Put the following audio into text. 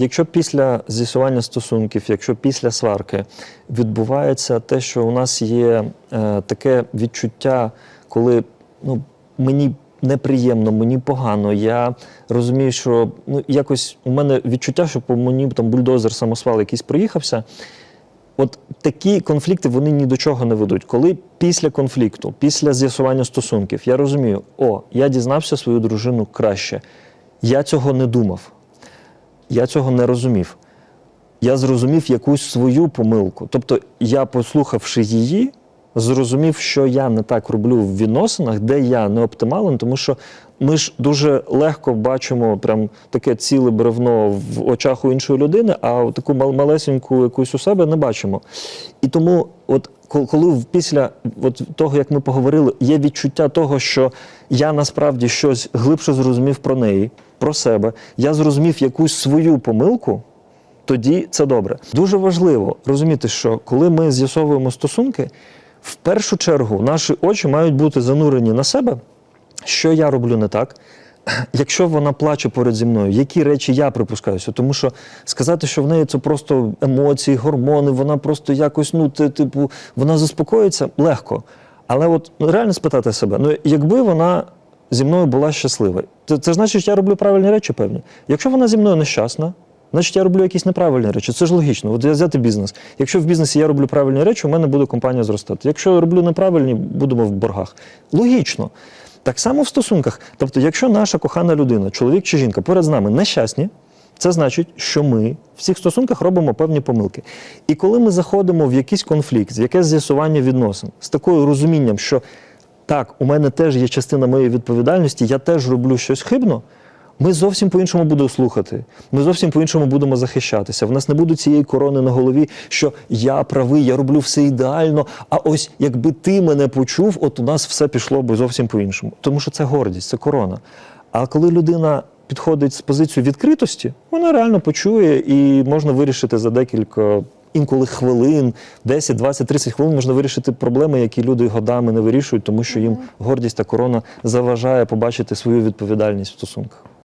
якщо після з'ясування стосунків, якщо після сварки відбувається те, що у нас є е, таке відчуття, коли ну, мені неприємно, мені погано, я розумію, що ну, якось у мене відчуття, що по мені там бульдозер самосвал якийсь проїхався. От такі конфлікти вони ні до чого не ведуть. Коли після конфлікту, після з'ясування стосунків, я розумію, о, я дізнався свою дружину краще. Я цього не думав, я цього не розумів. Я зрозумів якусь свою помилку. Тобто, я, послухавши її, зрозумів, що я не так роблю в відносинах, де я не оптимален, тому що ми ж дуже легко бачимо прям таке ціле бревно в очах у іншої людини, а таку мал- малесеньку якусь у себе не бачимо. І тому, от коли після от того, як ми поговорили, є відчуття того, що я насправді щось глибше зрозумів про неї, про себе, я зрозумів якусь свою помилку тоді це добре. Дуже важливо розуміти, що коли ми з'ясовуємо стосунки, в першу чергу наші очі мають бути занурені на себе, що я роблю не так. Якщо вона плаче поряд зі мною, які речі я припускаюся? Тому що сказати, що в неї це просто емоції, гормони, вона просто якось, ну, ти- типу, вона заспокоїться легко. Але от ну, реально спитати себе: ну якби вона зі мною була щаслива, це, це значить, що я роблю правильні речі, певні. Якщо вона зі мною нещасна, значить я роблю якісь неправильні речі. Це ж логічно. От я взяти бізнес. Якщо в бізнесі я роблю правильні речі, у мене буде компанія зростати. Якщо я роблю неправильні, будемо в боргах. Логічно. Так само в стосунках. Тобто, якщо наша кохана людина, чоловік чи жінка поряд з нами нещасні, це значить, що ми в цих стосунках робимо певні помилки. І коли ми заходимо в якийсь конфлікт, в якесь з'ясування відносин з такою розумінням, що так, у мене теж є частина моєї відповідальності, я теж роблю щось хибно. Ми зовсім по-іншому будемо слухати. Ми зовсім по-іншому будемо захищатися. В нас не буде цієї корони на голові, що я правий, я роблю все ідеально. А ось якби ти мене почув, от у нас все пішло би зовсім по-іншому. Тому що це гордість, це корона. А коли людина підходить з позицію відкритості, вона реально почує і можна вирішити за декілька. Інколи хвилин, 10, 20, 30 хвилин можна вирішити проблеми, які люди годами не вирішують, тому що їм гордість та корона заважає побачити свою відповідальність в стосунках.